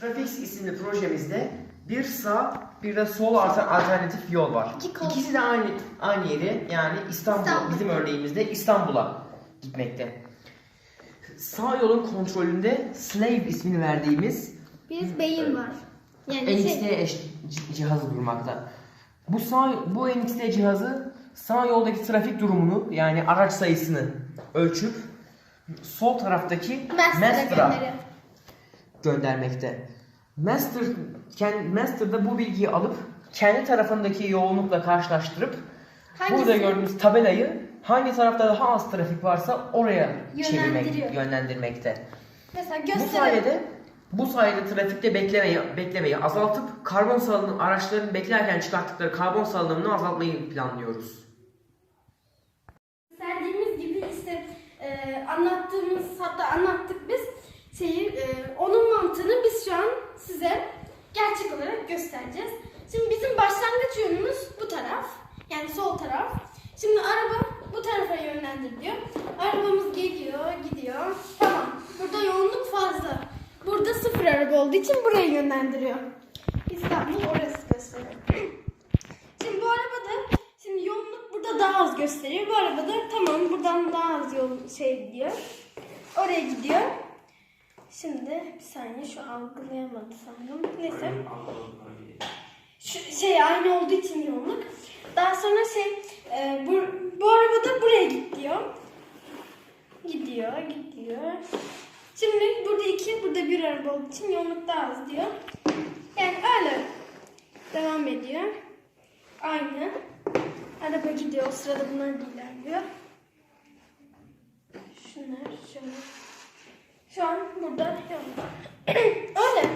Trafix isimli projemizde bir sağ bir de sol alter- alternatif yol var. İki kol. İkisi de aynı aynı yeri yani İstanbul, İstanbul. bizim örneğimizde İstanbul'a gitmekte. Sağ yolun kontrolünde Slave ismini verdiğimiz Bir beyin var. Yani NXT şey, cihazı durmakta. Bu sağ bu NXT cihazı sağ yoldaki trafik durumunu yani araç sayısını ölçüp sol taraftaki gönderiyor. Göndermekte. Master kend- Master da bu bilgiyi alıp kendi tarafındaki yoğunlukla karşılaştırıp Hangisi? burada gördüğümüz tabelayı hangi tarafta daha az trafik varsa oraya çevirmek, yönlendirmekte. Mesela Bu sayede bu sayede trafikte beklemeyi beklemeyi azaltıp karbon salınım araçların beklerken çıkarttıkları karbon salınımını azaltmayı planlıyoruz. Gösterdiğimiz gibi işte e, anlattığımız hatta anlattık biz şeyi e, onun mantığını biz şu an size gerçek olarak göstereceğiz. Şimdi bizim başlangıç yönümüz bu taraf. Yani sol taraf. Şimdi araba bu tarafa yönlendiriliyor. Arabamız geliyor, gidiyor. Tamam. Burada yoğunluk fazla. Burada sıfır araba olduğu için buraya yönlendiriyor. İstanbul orası gösteriyor. Şimdi bu arabada şimdi yoğunluk burada daha az gösteriyor. Bu arabada tamam buradan daha az yol şey gidiyor. Oraya gidiyor. Şimdi bir saniye şu algılayamadı sanırım. Neyse. Şu şey aynı olduğu için yoğunluk. Daha sonra şey e, bu, bu arabada buraya git diyor. Gidiyor, gidiyor. Şimdi burada iki, burada bir araba olduğu için yoğunluk daha az diyor. Yani öyle devam ediyor. Aynı. Araba gidiyor. O sırada bunlar ilerliyor. Şunlar, şunlar. Şu an burada yok.